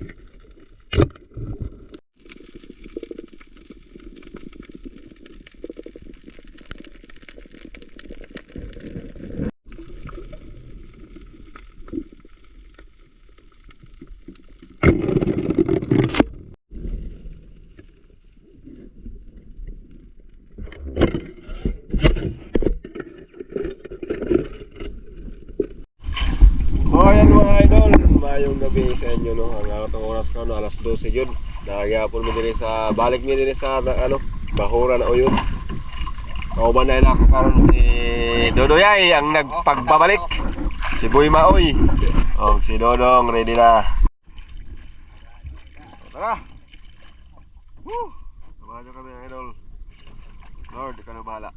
you itong oras ka no, alas 12 yun. Nagyapon mo din sa, balik mo din sa, na- ano, Bahura na o yun. Kauban na ako karon si Dodoyay ang nagpagpabalik. Si Boy Maoy. O si Dodong ready na. Tara. Woo! Samahan nyo kami idol. Lord, ikaw na bahala.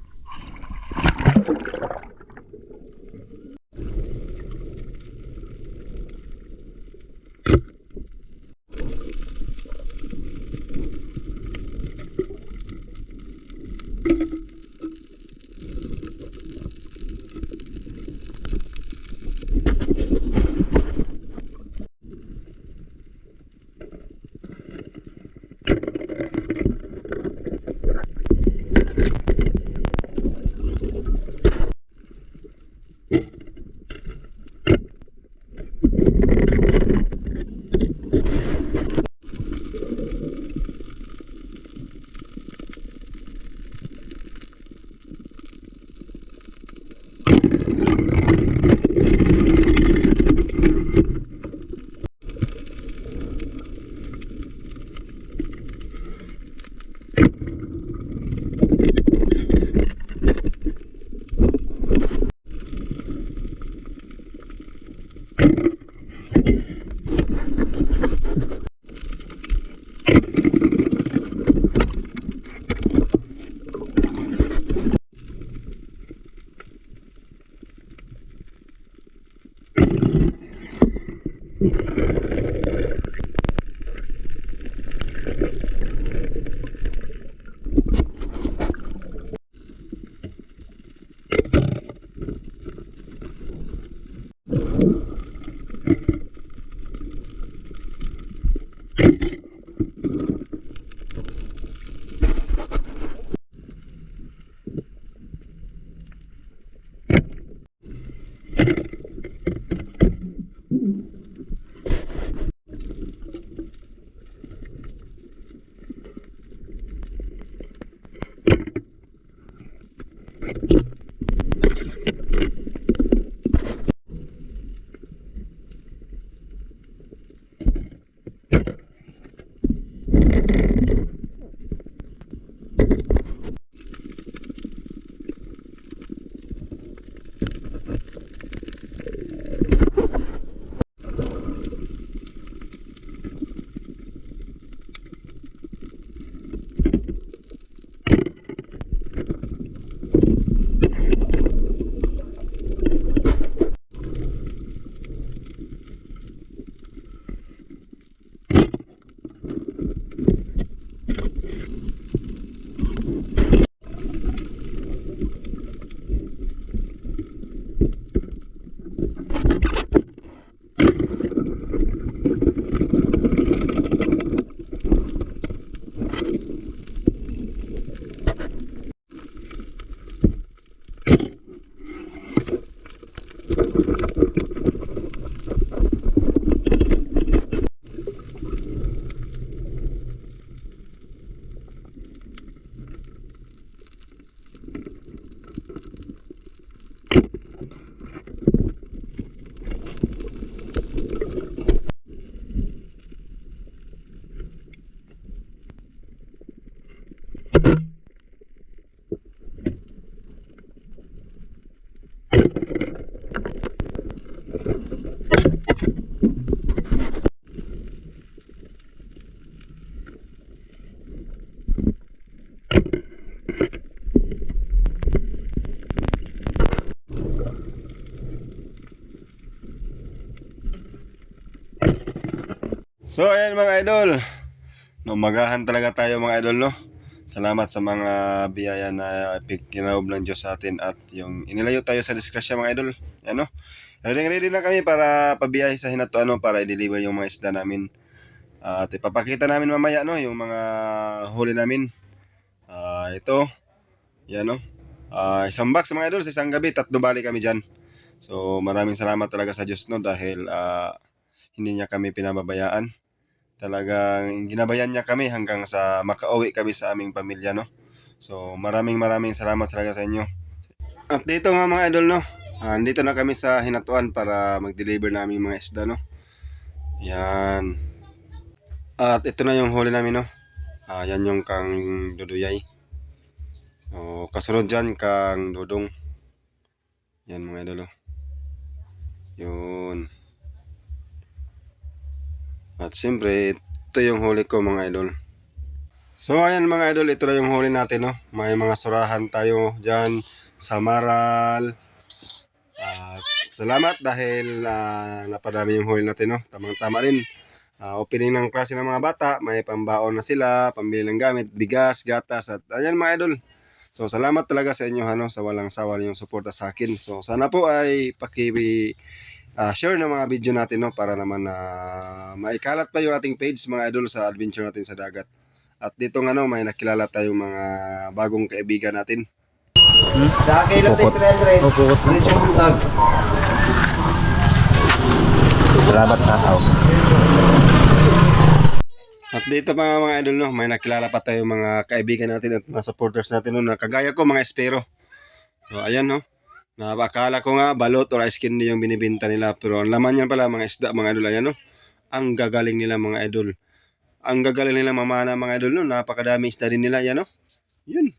So ayan mga idol. Numagahan talaga tayo mga idol no. Salamat sa mga biyaya na kinaub ng Diyos sa atin at yung inilayo tayo sa disgrasya mga idol. Ano? Ready ready na kami para pabiyahe sa hinato ano para i-deliver yung mga isda namin. at ipapakita namin mamaya no yung mga huli namin. Ah, ito. Yan no. Ah, isang box mga idol sa isang gabi tatlo bali kami diyan. So maraming salamat talaga sa Diyos no dahil ah, hindi niya kami pinababayaan. Talagang ginabayan niya kami hanggang sa makauwi kami sa aming pamilya, no? So, maraming maraming salamat talaga sa inyo. At dito nga mga idol, no? Ah, dito na kami sa Hinatuan para mag-deliver namin mga isda, no? Yan. At ito na yung huli namin, no? Ah, yan yung kang duduyay. So, kasunod dyan, kang dudong. Yan mga idol, oh. Yun. At siyempre, ito yung huli ko mga idol. So ayan mga idol, ito na yung huli natin, no? May mga surahan tayo dyan sa Maral. At salamat dahil ah, napadami yung huli natin, no? Tamang-tama rin. Ah, opening ng klase ng mga bata, may pambaon na sila, pambili ng gamit, bigas, gatas, at ayan mga idol. So salamat talaga sa inyo ano, sa walang sawa ninyong suporta sa akin. So sana po ay paki ah, share ng mga video natin no para naman na maikalat pa yung ating page mga idol sa adventure natin sa dagat. At dito nga no, may nakilala tayong mga bagong kaibigan natin. Sa kilo Pukot. 300. pukot. Diretso mong tag. Salamat ha. At dito mga mga idol no, may nakilala pa tayong mga kaibigan natin at mga supporters natin no, na kagaya ko mga espero. So ayan no, na akala ko nga balot or ice candy yung binibenta nila pero ang laman yan pala mga isda mga idol ayan no. Ang gagaling nila mga idol. Ang gagaling nila mamana mga idol no, napakadami isda din nila yan no. Yun.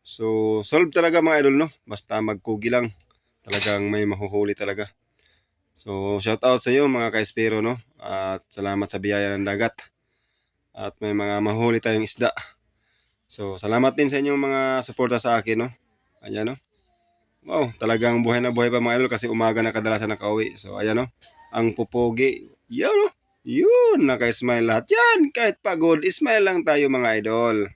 So solve talaga mga idol no, basta magkugi lang. Talagang may mahuhuli talaga. So shout out sa iyo mga ka-espero no. At salamat sa biyaya ng dagat. At may mga mahuli tayong isda. So salamat din sa inyong mga suporta sa akin no. Ayan no. Wow, talagang buhay na buhay pa mga idol kasi umaga na kadalasan nakauwi. So ayan no. Ang pupogi. Yan no. Yun, naka-smile lahat. Yan, kahit pagod, smile lang tayo mga idol.